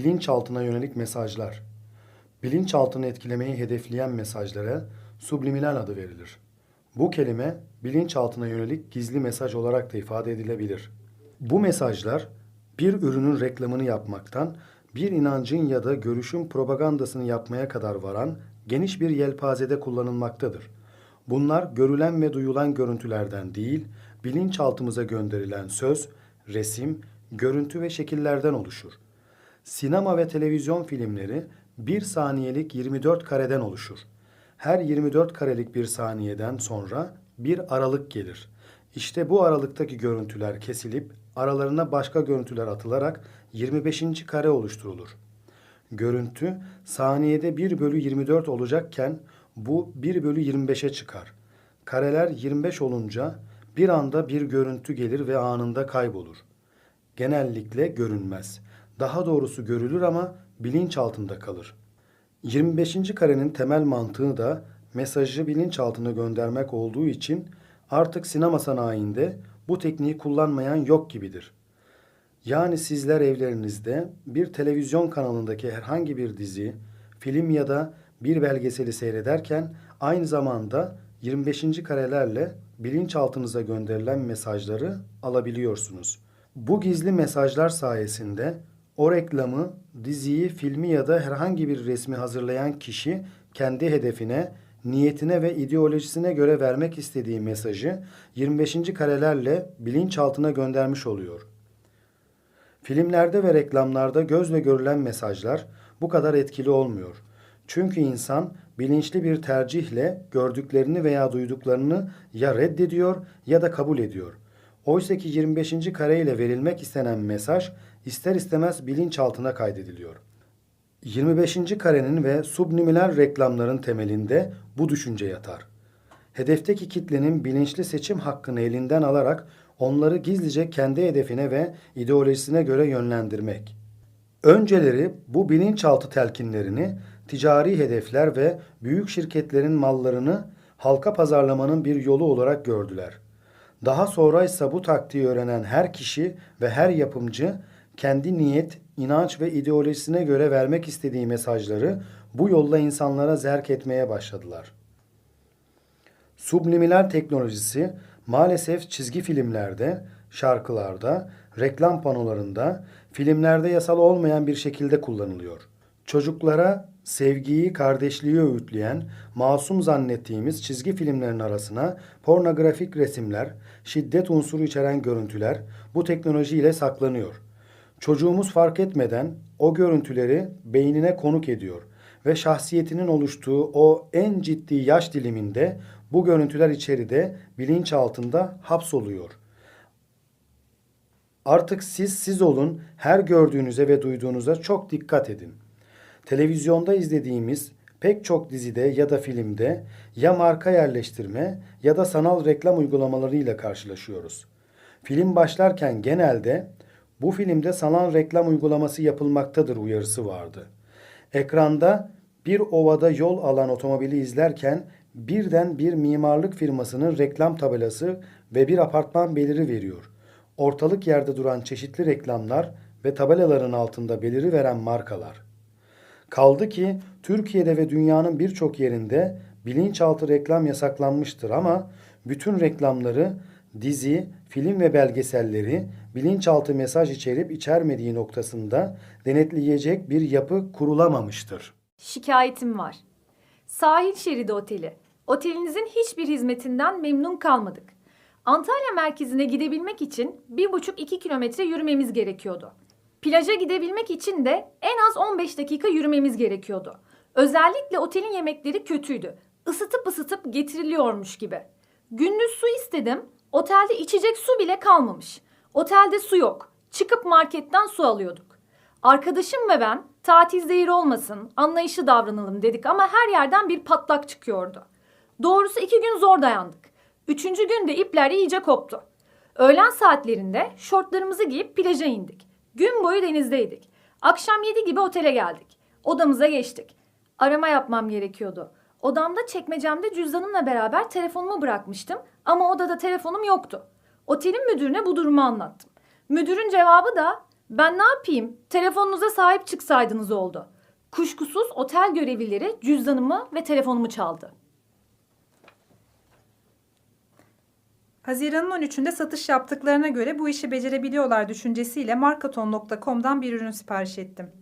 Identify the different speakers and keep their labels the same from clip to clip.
Speaker 1: bilinçaltına yönelik mesajlar. Bilinçaltını etkilemeyi hedefleyen mesajlara subliminal adı verilir. Bu kelime bilinçaltına yönelik gizli mesaj olarak da ifade edilebilir. Bu mesajlar bir ürünün reklamını yapmaktan bir inancın ya da görüşün propagandasını yapmaya kadar varan geniş bir yelpazede kullanılmaktadır. Bunlar görülen ve duyulan görüntülerden değil, bilinçaltımıza gönderilen söz, resim, görüntü ve şekillerden oluşur. Sinema ve televizyon filmleri bir saniyelik 24 kareden oluşur. Her 24 karelik bir saniyeden sonra bir aralık gelir. İşte bu aralıktaki görüntüler kesilip aralarına başka görüntüler atılarak 25. kare oluşturulur. Görüntü saniyede 1 bölü 24 olacakken bu 1 bölü 25'e çıkar. Kareler 25 olunca bir anda bir görüntü gelir ve anında kaybolur. Genellikle görünmez. Daha doğrusu görülür ama bilinç altında kalır. 25. karenin temel mantığı da mesajı bilinçaltına göndermek olduğu için artık sinema sanayinde bu tekniği kullanmayan yok gibidir. Yani sizler evlerinizde bir televizyon kanalındaki herhangi bir dizi, film ya da bir belgeseli seyrederken aynı zamanda 25. karelerle bilinçaltınıza gönderilen mesajları alabiliyorsunuz. Bu gizli mesajlar sayesinde o reklamı, diziyi, filmi ya da herhangi bir resmi hazırlayan kişi kendi hedefine, niyetine ve ideolojisine göre vermek istediği mesajı 25. karelerle bilinçaltına göndermiş oluyor. Filmlerde ve reklamlarda gözle görülen mesajlar bu kadar etkili olmuyor. Çünkü insan bilinçli bir tercihle gördüklerini veya duyduklarını ya reddediyor ya da kabul ediyor. Oysa ki 25. kare ile verilmek istenen mesaj ister istemez bilinçaltına kaydediliyor. 25. karenin ve subliminal reklamların temelinde bu düşünce yatar. Hedefteki kitlenin bilinçli seçim hakkını elinden alarak onları gizlice kendi hedefine ve ideolojisine göre yönlendirmek. Önceleri bu bilinçaltı telkinlerini ticari hedefler ve büyük şirketlerin mallarını halka pazarlamanın bir yolu olarak gördüler. Daha sonra ise bu taktiği öğrenen her kişi ve her yapımcı kendi niyet, inanç ve ideolojisine göre vermek istediği mesajları bu yolla insanlara zerk etmeye başladılar. Subliminal teknolojisi maalesef çizgi filmlerde, şarkılarda, reklam panolarında, filmlerde yasal olmayan bir şekilde kullanılıyor. Çocuklara sevgiyi, kardeşliği öğütleyen, masum zannettiğimiz çizgi filmlerin arasına pornografik resimler, şiddet unsuru içeren görüntüler bu teknolojiyle saklanıyor. Çocuğumuz fark etmeden o görüntüleri beynine konuk ediyor ve şahsiyetinin oluştuğu o en ciddi yaş diliminde bu görüntüler içeride bilinç altında hapsoluyor. Artık siz siz olun, her gördüğünüze ve duyduğunuza çok dikkat edin. Televizyonda izlediğimiz pek çok dizide ya da filmde ya marka yerleştirme ya da sanal reklam uygulamalarıyla karşılaşıyoruz. Film başlarken genelde bu filmde sanal reklam uygulaması yapılmaktadır uyarısı vardı. Ekranda bir ovada yol alan otomobili izlerken birden bir mimarlık firmasının reklam tabelası ve bir apartman beliri veriyor. Ortalık yerde duran çeşitli reklamlar ve tabelaların altında beliri veren markalar. Kaldı ki Türkiye'de ve dünyanın birçok yerinde bilinçaltı reklam yasaklanmıştır ama bütün reklamları, dizi, film ve belgeselleri bilinçaltı mesaj içerip içermediği noktasında denetleyecek bir yapı kurulamamıştır.
Speaker 2: Şikayetim var. Sahil Şeridi Oteli. Otelinizin hiçbir hizmetinden memnun kalmadık. Antalya merkezine gidebilmek için 1,5-2 kilometre yürümemiz gerekiyordu. Plaja gidebilmek için de en az 15 dakika yürümemiz gerekiyordu. Özellikle otelin yemekleri kötüydü. Isıtıp ısıtıp getiriliyormuş gibi. Gündüz su istedim. Otelde içecek su bile kalmamış. Otelde su yok. Çıkıp marketten su alıyorduk. Arkadaşım ve ben tatil zehri olmasın, anlayışlı davranalım dedik ama her yerden bir patlak çıkıyordu. Doğrusu iki gün zor dayandık. Üçüncü günde ipler iyice koptu. Öğlen saatlerinde şortlarımızı giyip plaja indik. Gün boyu denizdeydik. Akşam yedi gibi otele geldik. Odamıza geçtik. Arama yapmam gerekiyordu. Odamda çekmecemde cüzdanımla beraber telefonumu bırakmıştım ama odada telefonum yoktu. Otelin müdürüne bu durumu anlattım. Müdürün cevabı da Ben ne yapayım? Telefonunuza sahip çıksaydınız oldu. Kuşkusuz otel görevlileri cüzdanımı ve telefonumu çaldı.
Speaker 3: Haziran'ın 13'ünde satış yaptıklarına göre bu işi becerebiliyorlar düşüncesiyle markaton.com'dan bir ürün sipariş ettim.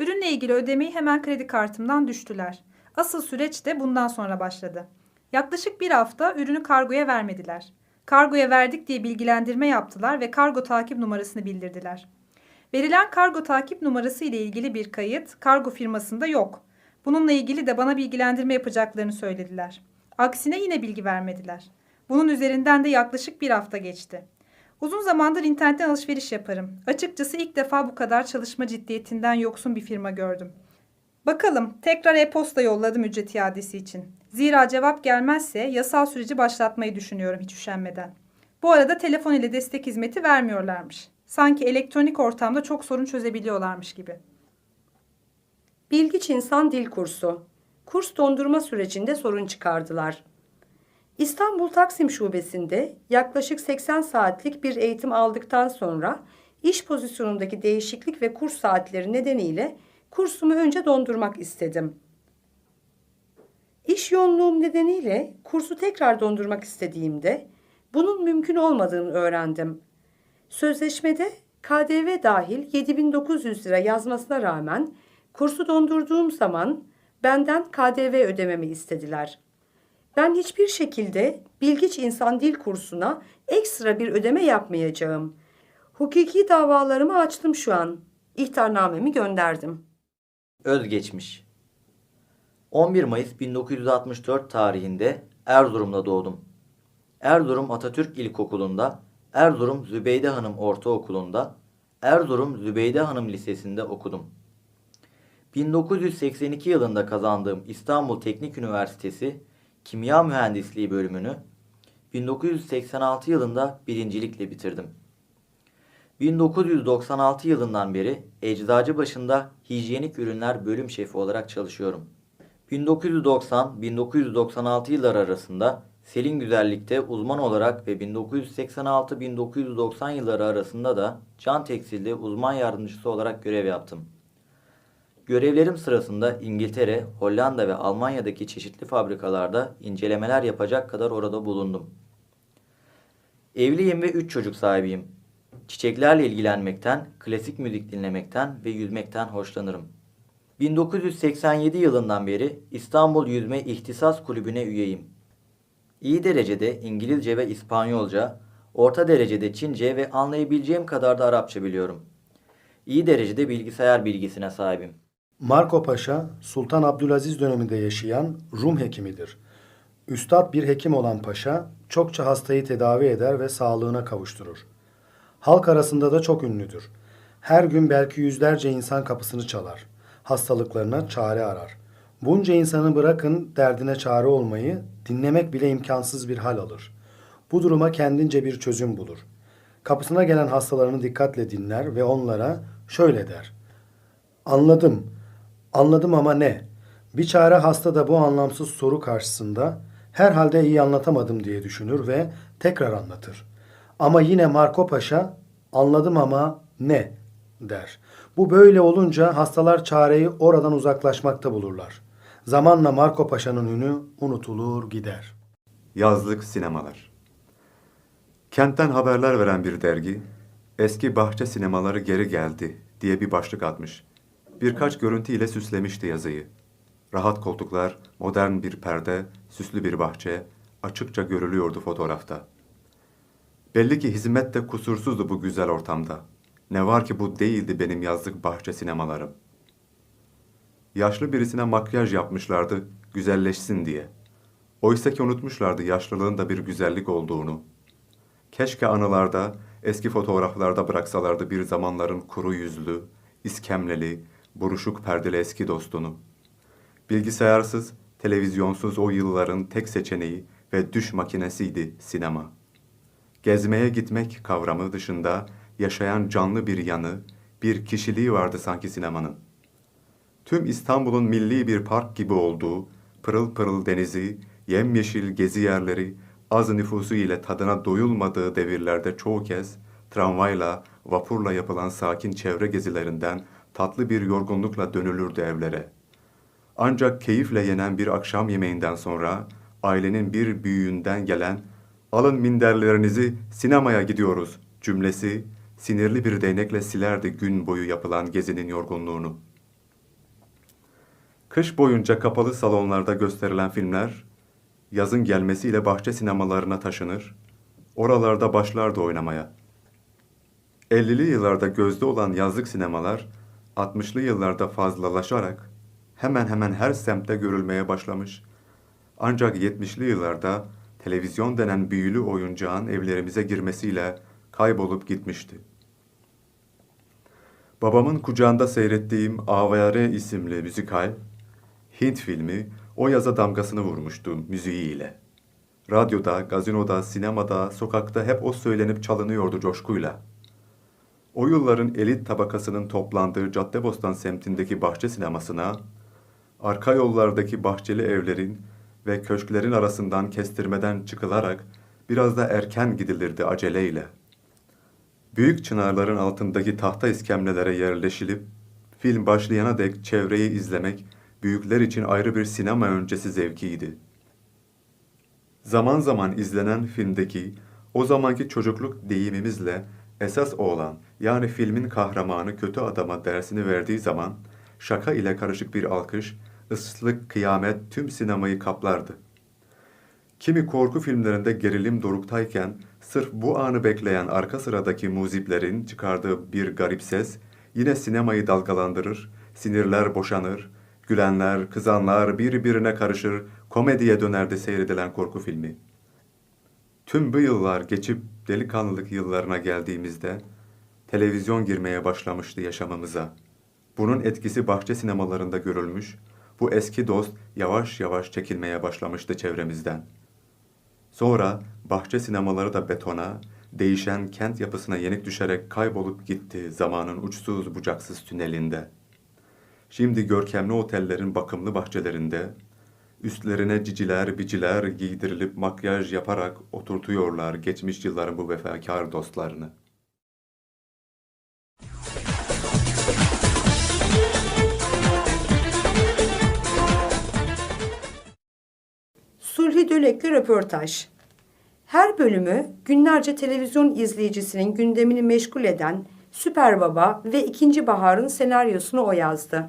Speaker 3: Ürünle ilgili ödemeyi hemen kredi kartımdan düştüler. Asıl süreç de bundan sonra başladı. Yaklaşık bir hafta ürünü kargoya vermediler. Kargoya verdik diye bilgilendirme yaptılar ve kargo takip numarasını bildirdiler. Verilen kargo takip numarası ile ilgili bir kayıt kargo firmasında yok. Bununla ilgili de bana bilgilendirme yapacaklarını söylediler. Aksine yine bilgi vermediler. Bunun üzerinden de yaklaşık bir hafta geçti. Uzun zamandır internetten alışveriş yaparım. Açıkçası ilk defa bu kadar çalışma ciddiyetinden yoksun bir firma gördüm. Bakalım tekrar e-posta yolladım ücret iadesi için. Zira cevap gelmezse yasal süreci başlatmayı düşünüyorum hiç üşenmeden. Bu arada telefon ile destek hizmeti vermiyorlarmış. Sanki elektronik ortamda çok sorun çözebiliyorlarmış gibi.
Speaker 4: Bilgiç İnsan Dil Kursu. Kurs dondurma sürecinde sorun çıkardılar. İstanbul Taksim Şubesi'nde yaklaşık 80 saatlik bir eğitim aldıktan sonra iş pozisyonundaki değişiklik ve kurs saatleri nedeniyle kursumu önce dondurmak istedim. İş yoğunluğum nedeniyle kursu tekrar dondurmak istediğimde bunun mümkün olmadığını öğrendim. Sözleşmede KDV dahil 7900 lira yazmasına rağmen kursu dondurduğum zaman benden KDV ödememi istediler. Ben hiçbir şekilde Bilgiç İnsan Dil kursuna ekstra bir ödeme yapmayacağım. Hukuki davalarımı açtım şu an. İhtarnamemi gönderdim.
Speaker 5: Özgeçmiş 11 Mayıs 1964 tarihinde Erzurum'da doğdum. Erzurum Atatürk İlkokulu'nda, Erzurum Zübeyde Hanım Ortaokulu'nda, Erzurum Zübeyde Hanım Lisesi'nde okudum. 1982 yılında kazandığım İstanbul Teknik Üniversitesi Kimya Mühendisliği bölümünü 1986 yılında birincilikle bitirdim. 1996 yılından beri Eczacıbaşı'nda hijyenik ürünler bölüm şefi olarak çalışıyorum. 1990-1996 yılları arasında Selin Güzellik'te uzman olarak ve 1986-1990 yılları arasında da Can Tekstil'de uzman yardımcısı olarak görev yaptım. Görevlerim sırasında İngiltere, Hollanda ve Almanya'daki çeşitli fabrikalarda incelemeler yapacak kadar orada bulundum. Evliyim ve 3 çocuk sahibiyim. Çiçeklerle ilgilenmekten, klasik müzik dinlemekten ve yüzmekten hoşlanırım. 1987 yılından beri İstanbul Yüzme İhtisas Kulübü'ne üyeyim. İyi derecede İngilizce ve İspanyolca, orta derecede Çince ve anlayabileceğim kadar da Arapça biliyorum. İyi derecede bilgisayar bilgisine sahibim.
Speaker 1: Marco Paşa, Sultan Abdülaziz döneminde yaşayan Rum hekimidir. Üstad bir hekim olan paşa, çokça hastayı tedavi eder ve sağlığına kavuşturur. Halk arasında da çok ünlüdür. Her gün belki yüzlerce insan kapısını çalar. Hastalıklarına çare arar. Bunca insanı bırakın derdine çare olmayı, dinlemek bile imkansız bir hal alır. Bu duruma kendince bir çözüm bulur. Kapısına gelen hastalarını dikkatle dinler ve onlara şöyle der. Anladım. Anladım ama ne? Bir çare hasta da bu anlamsız soru karşısında herhalde iyi anlatamadım diye düşünür ve tekrar anlatır. Ama yine Marco Paşa anladım ama ne der. Bu böyle olunca hastalar çareyi oradan uzaklaşmakta bulurlar. Zamanla Marco Paşa'nın ünü unutulur gider.
Speaker 6: Yazlık sinemalar. Kentten haberler veren bir dergi, eski bahçe sinemaları geri geldi diye bir başlık atmış. Birkaç görüntüyle süslemişti yazıyı. Rahat koltuklar, modern bir perde, süslü bir bahçe açıkça görülüyordu fotoğrafta. Belli ki hizmet de kusursuzdu bu güzel ortamda. Ne var ki bu değildi benim yazlık bahçe sinemalarım. Yaşlı birisine makyaj yapmışlardı güzelleşsin diye. Oysa ki unutmuşlardı yaşlılığın da bir güzellik olduğunu. Keşke anılarda, eski fotoğraflarda bıraksalardı bir zamanların kuru yüzlü, iskemleli, buruşuk perdeli eski dostunu. Bilgisayarsız, televizyonsuz o yılların tek seçeneği ve düş makinesiydi sinema. Gezmeye gitmek kavramı dışında yaşayan canlı bir yanı, bir kişiliği vardı sanki sinemanın. Tüm İstanbul'un milli bir park gibi olduğu, pırıl pırıl denizi, yemyeşil gezi yerleri, az nüfusu ile tadına doyulmadığı devirlerde çoğu kez tramvayla, vapurla yapılan sakin çevre gezilerinden tatlı bir yorgunlukla dönülürdü evlere. Ancak keyifle yenen bir akşam yemeğinden sonra ailenin bir büyüğünden gelen "Alın minderlerinizi sinemaya gidiyoruz." cümlesi sinirli bir değnekle silerdi gün boyu yapılan gezinin yorgunluğunu. Kış boyunca kapalı salonlarda gösterilen filmler yazın gelmesiyle bahçe sinemalarına taşınır, oralarda başlardı oynamaya. 50'li yıllarda gözde olan yazlık sinemalar 60'lı yıllarda fazlalaşarak hemen hemen her semtte görülmeye başlamış. Ancak 70'li yıllarda televizyon denen büyülü oyuncağın evlerimize girmesiyle kaybolup gitmişti. Babamın kucağında seyrettiğim Avare isimli müzikal, Hint filmi o yaza damgasını vurmuştu müziğiyle. Radyoda, gazinoda, sinemada, sokakta hep o söylenip çalınıyordu coşkuyla. O yılların elit tabakasının toplandığı Caddebostan semtindeki bahçe sinemasına, arka yollardaki bahçeli evlerin ve köşklerin arasından kestirmeden çıkılarak biraz da erken gidilirdi aceleyle. Büyük çınarların altındaki tahta iskemlelere yerleşilip, film başlayana dek çevreyi izlemek, büyükler için ayrı bir sinema öncesi zevkiydi. Zaman zaman izlenen filmdeki o zamanki çocukluk deyimimizle esas oğlan yani filmin kahramanı kötü adama dersini verdiği zaman şaka ile karışık bir alkış, ıslık, kıyamet tüm sinemayı kaplardı. Kimi korku filmlerinde gerilim doruktayken sırf bu anı bekleyen arka sıradaki muziplerin çıkardığı bir garip ses yine sinemayı dalgalandırır, sinirler boşanır, gülenler, kızanlar birbirine karışır, komediye dönerdi seyredilen korku filmi. Tüm bu yıllar geçip delikanlılık yıllarına geldiğimizde televizyon girmeye başlamıştı yaşamımıza. Bunun etkisi bahçe sinemalarında görülmüş, bu eski dost yavaş yavaş çekilmeye başlamıştı çevremizden. Sonra bahçe sinemaları da betona, değişen kent yapısına yenik düşerek kaybolup gitti zamanın uçsuz bucaksız tünelinde. Şimdi görkemli otellerin bakımlı bahçelerinde, üstlerine ciciler biciler giydirilip makyaj yaparak oturtuyorlar geçmiş yılların bu vefakar dostlarını.
Speaker 4: Dölek'li röportaj. Her bölümü günlerce televizyon izleyicisinin gündemini meşgul eden Süper Baba ve İkinci Bahar'ın senaryosunu o yazdı.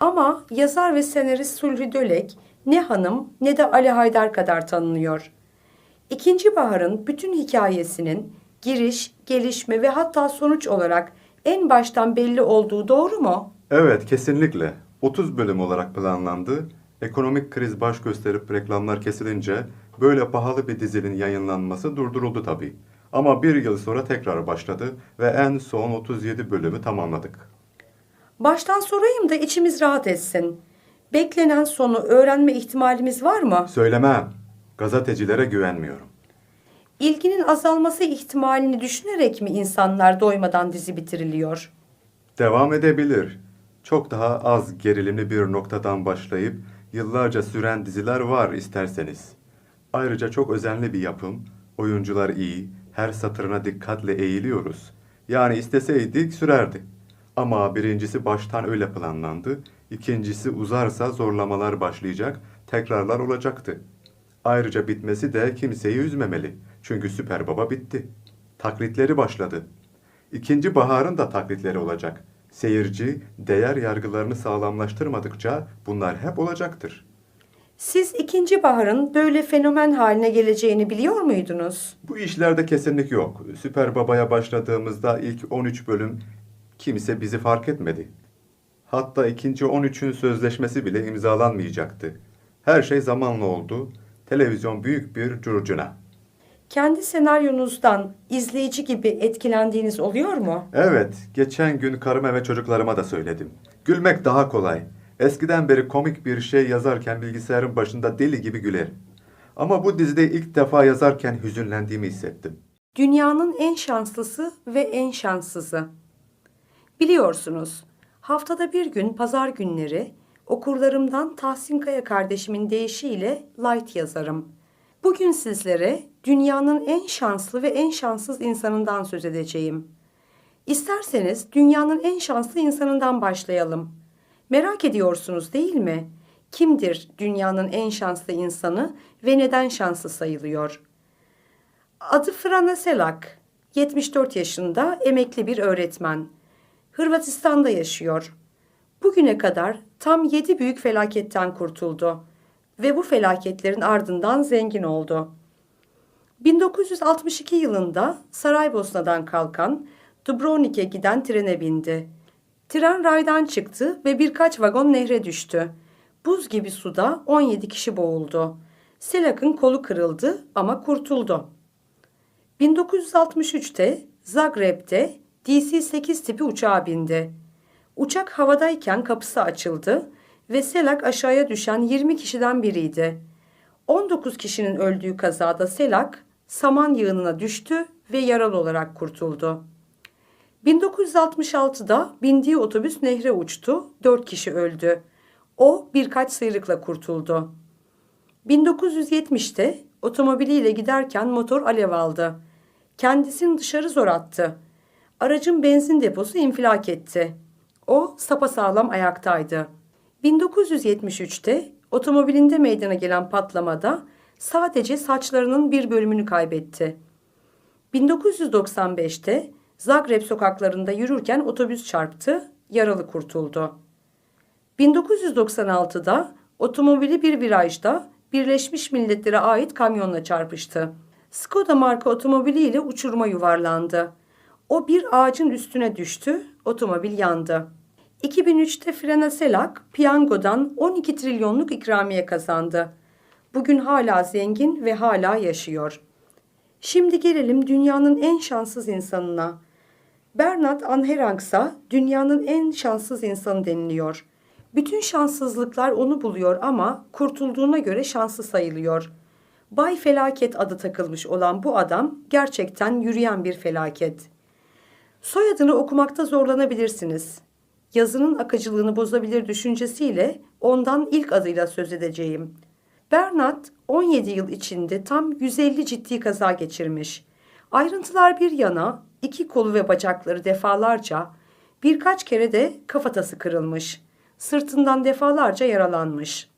Speaker 4: Ama yazar ve senarist Sulhi Dölek ne hanım ne de Ali Haydar kadar tanınıyor. İkinci Bahar'ın bütün hikayesinin giriş, gelişme ve hatta sonuç olarak en baştan belli olduğu doğru mu?
Speaker 6: Evet, kesinlikle. 30 bölüm olarak planlandı. Ekonomik kriz baş gösterip reklamlar kesilince böyle pahalı bir dizinin yayınlanması durduruldu tabii. Ama bir yıl sonra tekrar başladı ve en son 37 bölümü tamamladık.
Speaker 4: Baştan sorayım da içimiz rahat etsin. Beklenen sonu öğrenme ihtimalimiz var mı?
Speaker 6: Söylemem. Gazetecilere güvenmiyorum.
Speaker 4: İlginin azalması ihtimalini düşünerek mi insanlar doymadan dizi bitiriliyor?
Speaker 6: Devam edebilir. Çok daha az gerilimli bir noktadan başlayıp yıllarca süren diziler var isterseniz. Ayrıca çok özenli bir yapım, oyuncular iyi, her satırına dikkatle eğiliyoruz. Yani isteseydik sürerdi. Ama birincisi baştan öyle planlandı, ikincisi uzarsa zorlamalar başlayacak, tekrarlar olacaktı. Ayrıca bitmesi de kimseyi üzmemeli. Çünkü Süper Baba bitti. Taklitleri başladı. İkinci baharın da taklitleri olacak. Seyirci değer yargılarını sağlamlaştırmadıkça bunlar hep olacaktır.
Speaker 4: Siz ikinci baharın böyle fenomen haline geleceğini biliyor muydunuz?
Speaker 6: Bu işlerde kesinlik yok. Süper Baba'ya başladığımızda ilk 13 bölüm kimse bizi fark etmedi. Hatta ikinci 13'ün sözleşmesi bile imzalanmayacaktı. Her şey zamanla oldu. Televizyon büyük bir curcuna.
Speaker 4: Kendi senaryonuzdan izleyici gibi etkilendiğiniz oluyor mu?
Speaker 6: Evet, geçen gün karıma ve çocuklarıma da söyledim. Gülmek daha kolay. Eskiden beri komik bir şey yazarken bilgisayarın başında deli gibi gülerim. Ama bu dizide ilk defa yazarken hüzünlendiğimi hissettim.
Speaker 4: Dünyanın en şanslısı ve en şanssızı. Biliyorsunuz, haftada bir gün pazar günleri okurlarımdan Tahsin Kaya kardeşimin deyişiyle light yazarım. Bugün sizlere dünyanın en şanslı ve en şanssız insanından söz edeceğim. İsterseniz dünyanın en şanslı insanından başlayalım. Merak ediyorsunuz değil mi? Kimdir dünyanın en şanslı insanı ve neden şanslı sayılıyor? Adı Frana Selak. 74 yaşında emekli bir öğretmen. Hırvatistan'da yaşıyor. Bugüne kadar tam 7 büyük felaketten kurtuldu ve bu felaketlerin ardından zengin oldu. 1962 yılında Saraybosna'dan kalkan Dubrovnik'e giden trene bindi. Tren raydan çıktı ve birkaç vagon nehre düştü. Buz gibi suda 17 kişi boğuldu. Selak'ın kolu kırıldı ama kurtuldu. 1963'te Zagreb'de DC-8 tipi uçağa bindi. Uçak havadayken kapısı açıldı ve Selak aşağıya düşen 20 kişiden biriydi. 19 kişinin öldüğü kazada Selak saman yığınına düştü ve yaralı olarak kurtuldu. 1966'da bindiği otobüs nehre uçtu, 4 kişi öldü. O birkaç sıyrıkla kurtuldu. 1970'te otomobiliyle giderken motor alev aldı. Kendisini dışarı zor attı. Aracın benzin deposu infilak etti. O sapasağlam ayaktaydı. 1973'te otomobilinde meydana gelen patlamada sadece saçlarının bir bölümünü kaybetti. 1995'te Zagreb sokaklarında yürürken otobüs çarptı, yaralı kurtuldu. 1996'da otomobili bir virajda Birleşmiş Milletler'e ait kamyonla çarpıştı. Skoda marka otomobiliyle uçuruma yuvarlandı. O bir ağacın üstüne düştü, otomobil yandı. 2003'te Frena Selak piyangodan 12 trilyonluk ikramiye kazandı. Bugün hala zengin ve hala yaşıyor. Şimdi gelelim dünyanın en şanssız insanına. Bernard Anherangs'a dünyanın en şanssız insanı deniliyor. Bütün şanssızlıklar onu buluyor ama kurtulduğuna göre şanslı sayılıyor. Bay Felaket adı takılmış olan bu adam gerçekten yürüyen bir felaket. Soyadını okumakta zorlanabilirsiniz. Yazının akıcılığını bozabilir düşüncesiyle ondan ilk adıyla söz edeceğim. Bernard 17 yıl içinde tam 150 ciddi kaza geçirmiş. Ayrıntılar bir yana iki kolu ve bacakları defalarca, birkaç kere de kafatası kırılmış. Sırtından defalarca yaralanmış.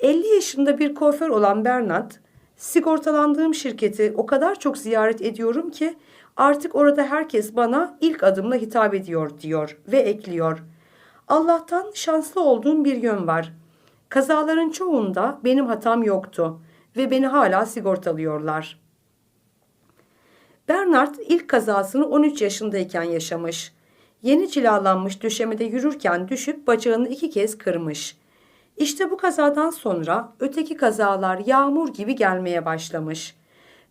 Speaker 4: 50 yaşında bir kuaför olan Bernard, sigortalandığım şirketi o kadar çok ziyaret ediyorum ki artık orada herkes bana ilk adımla hitap ediyor diyor ve ekliyor. Allah'tan şanslı olduğum bir yön var. Kazaların çoğunda benim hatam yoktu ve beni hala sigortalıyorlar. Bernard ilk kazasını 13 yaşındayken yaşamış. Yeni cilalanmış döşemede yürürken düşüp bacağını iki kez kırmış. İşte bu kazadan sonra öteki kazalar yağmur gibi gelmeye başlamış.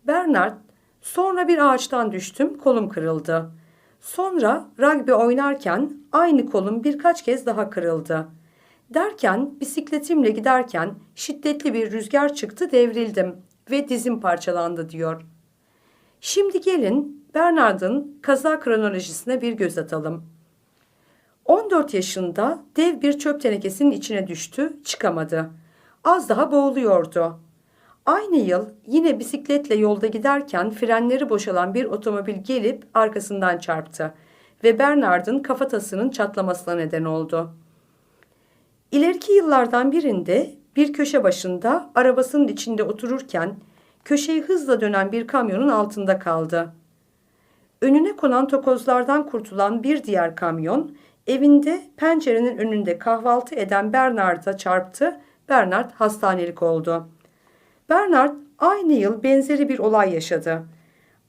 Speaker 4: Bernard sonra bir ağaçtan düştüm kolum kırıldı. Sonra rugby oynarken aynı kolum birkaç kez daha kırıldı. Derken bisikletimle giderken şiddetli bir rüzgar çıktı devrildim ve dizim parçalandı diyor. Şimdi gelin Bernard'ın kaza kronolojisine bir göz atalım. 14 yaşında dev bir çöp tenekesinin içine düştü, çıkamadı. Az daha boğuluyordu. Aynı yıl yine bisikletle yolda giderken frenleri boşalan bir otomobil gelip arkasından çarptı ve Bernard'ın kafatasının çatlamasına neden oldu. İleriki yıllardan birinde bir köşe başında arabasının içinde otururken köşeyi hızla dönen bir kamyonun altında kaldı. Önüne konan tokozlardan kurtulan bir diğer kamyon evinde pencerenin önünde kahvaltı eden Bernard'a çarptı. Bernard hastanelik oldu. Bernard aynı yıl benzeri bir olay yaşadı.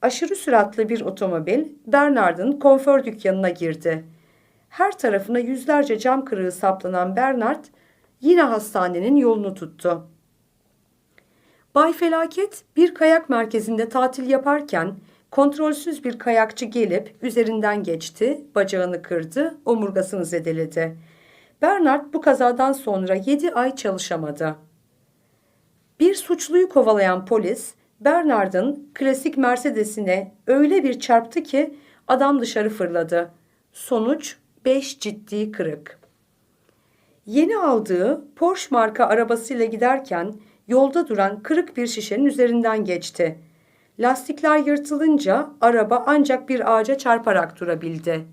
Speaker 4: Aşırı süratli bir otomobil Bernard'ın konfor dükkanına girdi. Her tarafına yüzlerce cam kırığı saplanan Bernard yine hastanenin yolunu tuttu. Bay Felaket bir kayak merkezinde tatil yaparken kontrolsüz bir kayakçı gelip üzerinden geçti, bacağını kırdı, omurgasını zedeledi. Bernard bu kazadan sonra 7 ay çalışamadı. Bir suçluyu kovalayan polis Bernard'ın klasik Mercedes'ine öyle bir çarptı ki adam dışarı fırladı. Sonuç 5 ciddi kırık. Yeni aldığı Porsche marka arabasıyla giderken yolda duran kırık bir şişenin üzerinden geçti. Lastikler yırtılınca araba ancak bir ağaca çarparak durabildi.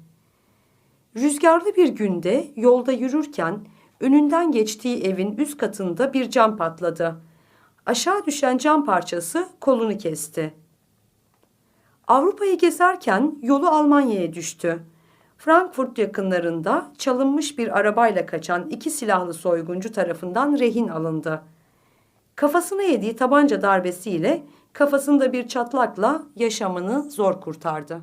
Speaker 4: Rüzgarlı bir günde yolda yürürken önünden geçtiği evin üst katında bir cam patladı. Aşağı düşen cam parçası kolunu kesti. Avrupa'yı gezerken yolu Almanya'ya düştü. Frankfurt yakınlarında çalınmış bir arabayla kaçan iki silahlı soyguncu tarafından rehin alındı. Kafasına yediği tabanca darbesiyle kafasında bir çatlakla yaşamını zor kurtardı.